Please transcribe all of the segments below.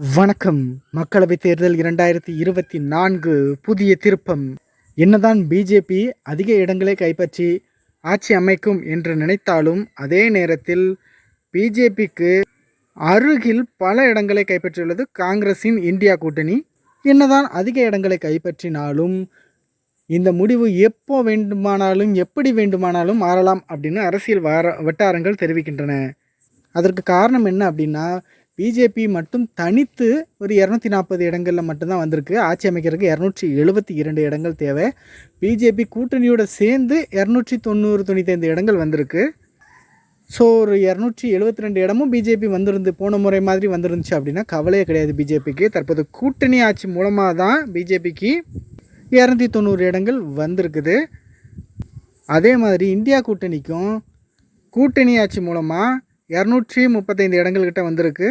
வணக்கம். மக்களவைத் தேர்தல் இரண்டாயிரத்தி இருபத்தி நான்கு புதிய திருப்பம். என்னதான் பிஜேபி அதிக இடங்களை கைப்பற்றி ஆட்சி அமைக்கும் என்று நினைத்தாலும் அதே நேரத்தில் பிஜேபிக்கு அருகில் பல இடங்களை கைப்பற்றியுள்ளது காங்கிரஸின் இந்தியா கூட்டணி. என்னதான் அதிக இடங்களை கைப்பற்றினாலும் இந்த முடிவு எப்போ வேண்டுமானாலும் எப்படி வேண்டுமானாலும் மாறலாம் அப்படின்னு அரசியல் வார வட்டாரங்கள் தெரிவிக்கின்றன. அதற்கு காரணம் என்ன அப்படின்னா பிஜேபி மட்டும் தனித்து ஒரு இரநூத்தி நாற்பது இடங்களில் மட்டும்தான் வந்திருக்கு. ஆட்சி அமைக்கிறதுக்கு இரநூற்றி எழுபத்தி இரண்டு இடங்கள் தேவை. பிஜேபி கூட்டணியோட சேர்ந்து இரநூற்றி தொண்ணூறு தொண்ணூத்தைந்து இடங்கள் வந்திருக்கு. ஸோ ஒரு இரநூற்றி எழுபத்தி ரெண்டு இடமும் பிஜேபி வந்திருந்து போன முறை மாதிரி வந்துருந்துச்சு அப்படின்னா கவலையே கிடையாது பிஜேபிக்கு. தற்போது கூட்டணி ஆட்சி மூலமாக தான் பிஜேபிக்கு இரநூத்தி தொண்ணூறு இடங்கள் வந்திருக்குது. அதே மாதிரி இந்தியா கூட்டணிக்கும் கூட்டணி ஆட்சி மூலமாக இரநூற்றி முப்பத்தைந்து இடங்கள் கிட்ட வந்திருக்கு.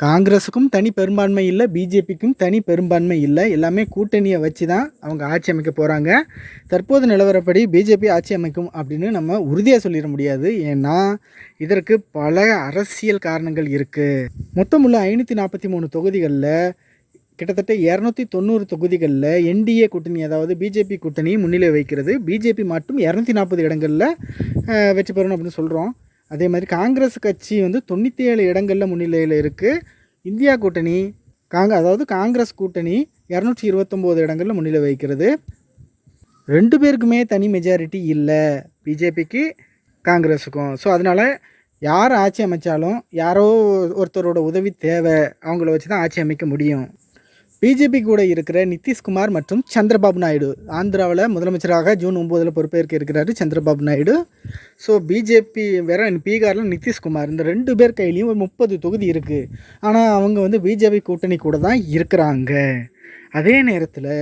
காங்கிரஸுக்கும் தனி பெரும்பான்மை இல்லை பிஜேபிக்கும் தனி பெரும்பான்மை இல்லை. எல்லாமே கூட்டணியை வச்சு தான் அவங்க ஆட்சி அமைக்க போகிறாங்க தற்போது நிலவரப்படி பிஜேபி ஆட்சி அமைக்கும் அப்படின்னு நம்ம உறுதியாக சொல்லிட முடியாது. ஏன்னா இதற்கு பல அரசியல் காரணங்கள் இருக்குது மொத்தமுள்ள ஐநூற்றி நாற்பத்தி மூணு தொகுதிகளில் கிட்டத்தட்ட இரநூத்தி தொண்ணூறு தொகுதிகளில் என்டிஏ கூட்டணி அதாவது பிஜேபி கூட்டணி முன்னிலை வைக்கிறது பிஜேபி மட்டும் இரநூத்தி நாற்பது இடங்களில் வெற்றி பெறணும் அப்படின்னு சொல்கிறோம் அதே மாதிரி காங்கிரஸ் கட்சி வந்து தொண்ணூற்றி ஏழு இடங்களில் முன்னிலையில் இருக்குது இந்தியா கூட்டணி காங்க அதாவது காங்கிரஸ் கூட்டணி இரநூற்றி இருபத்தொம்போது இடங்களில் முன்னிலை வைக்கிறது ரெண்டு பேருக்குமே தனி மெஜாரிட்டி இல்லை. பிஜேபிக்கு காங்கிரஸுக்கும். ஸோ அதனால் யார் ஆட்சி அமைச்சாலும் யாரோ ஒருத்தரோட உதவி தேவை அவங்கள வச்சு தான் ஆட்சி அமைக்க முடியும். பிஜேபி கூட இருக்கிற நிதிஷ்குமார் மற்றும் சந்திரபாபு நாயுடு. ஆந்திராவில் முதலமைச்சராக ஜூன் ஒம்போதில் பொறுப்பேற்க இருக்கிறாரு சந்திரபாபு நாயுடு. ஸோ பிஜேபி வேற பீகாரில் நிதிஷ்குமார். இந்த ரெண்டு பேர் கையிலையும் ஒரு முப்பது தொகுதி இருக்குது ஆனால் அவங்க வந்து பிஜேபி கூட்டணி கூட தான் இருக்கிறாங்க. அதே நேரத்தில்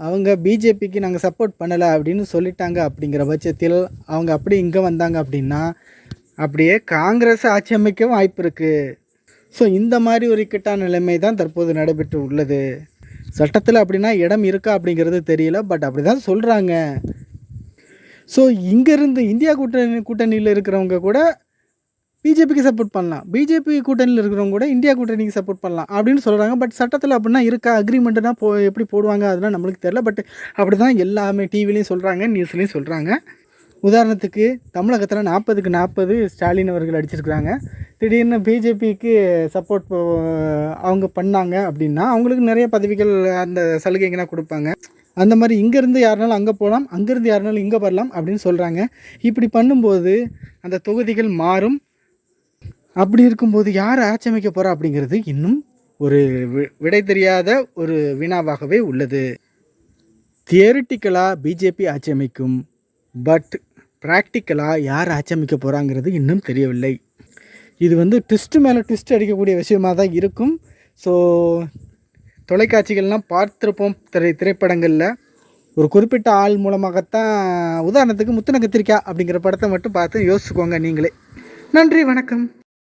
அவங்க பிஜேபிக்கு நாங்கள் சப்போர்ட் பண்ணலை அப்படின்னு சொல்லிட்டாங்க அப்படிங்கிற பட்சத்தில் அவங்க அப்படி இங்கே வந்தாங்க அப்படின்னா அப்படியே காங்கிரஸ் ஆட்சி அமைக்க வாய்ப்பு இருக்குது ஸோ இந்த மாதிரி ஒரு இக்கட்டான நிலைமை தான் தற்போது நடைபெற்று உள்ளது. சட்டத்தில் அப்படின்னா இடம் இருக்கா அப்படிங்கிறது தெரியல பட் அப்படி தான் சொல்கிறாங்க ஸோ இங்கேருந்து இந்தியா கூட்டணி கூட்டணியில் இருக்கிறவங்க கூட பிஜேபிக்கு சப்போர்ட் பண்ணலாம். பிஜேபி கூட்டணியில் இருக்கிறவங்க கூட இந்தியா கூட்டணிக்கு சப்போர்ட் பண்ணலாம் அப்படின்னு சொல்கிறாங்க பட் சட்டத்தில் அப்படின்னா இருக்கா? அக்ரிமெண்ட்டுனா போ எப்படி போடுவாங்க? அதெல்லாம் நம்மளுக்கு தெரில பட் அப்படி தான் எல்லாமே டிவிலையும் சொல்கிறாங்க நியூஸ்லேயும் சொல்கிறாங்க உதாரணத்துக்கு தமிழகத்தில் நாற்பதுக்கு நாற்பது ஸ்டாலின் அவர்கள் அடிச்சிருக்கிறாங்க. திடீர்னு பிஜேபிக்கு சப்போர்ட் அவங்க பண்ணாங்க அப்படின்னா அவங்களுக்கு நிறைய பதவிகள் அந்த சலுகைங்கெல்லாம் கொடுப்பாங்க. அந்த மாதிரி இங்கேருந்து யாருனாலும் அங்கே போகலாம் அங்கேருந்து யாருனாலும் இங்கே வரலாம் அப்படின்னு சொல்கிறாங்க இப்படி பண்ணும்போது அந்த தொகுதிகள் மாறும். அப்படி இருக்கும்போது யார் ஆட்சி அமைக்க போகிறா அப்படிங்கிறது இன்னும் ஒரு வி- விடை தெரியாத ஒரு வினாவாகவே உள்ளது. தியரிட்டிக்கலாக பிஜேபி ஆட்சி அமைக்கும் பட் ப்ராக்டிக்கலாக யார் ஆட்சி அமைக்க போகிறாங்கிறது இன்னும் தெரியவில்லை. இது வந்து ட்விஸ்ட்டு மேலே ட்விஸ்ட் அடிக்கக்கூடிய விஷயமாக தான் இருக்கும். ஸோ தொலைக்காட்சிகள்லாம் பார்த்துருப்போம் திரை திரைப்படங்களில். ஒரு குறிப்பிட்ட ஆள் மூலமாகத்தான் உதாரணத்துக்கு முத்துன கத்திரிக்காய் அப்படிங்கிற படத்தை மட்டும் பார்த்து யோசிச்சுக்கோங்க நீங்களே. நன்றி வணக்கம்.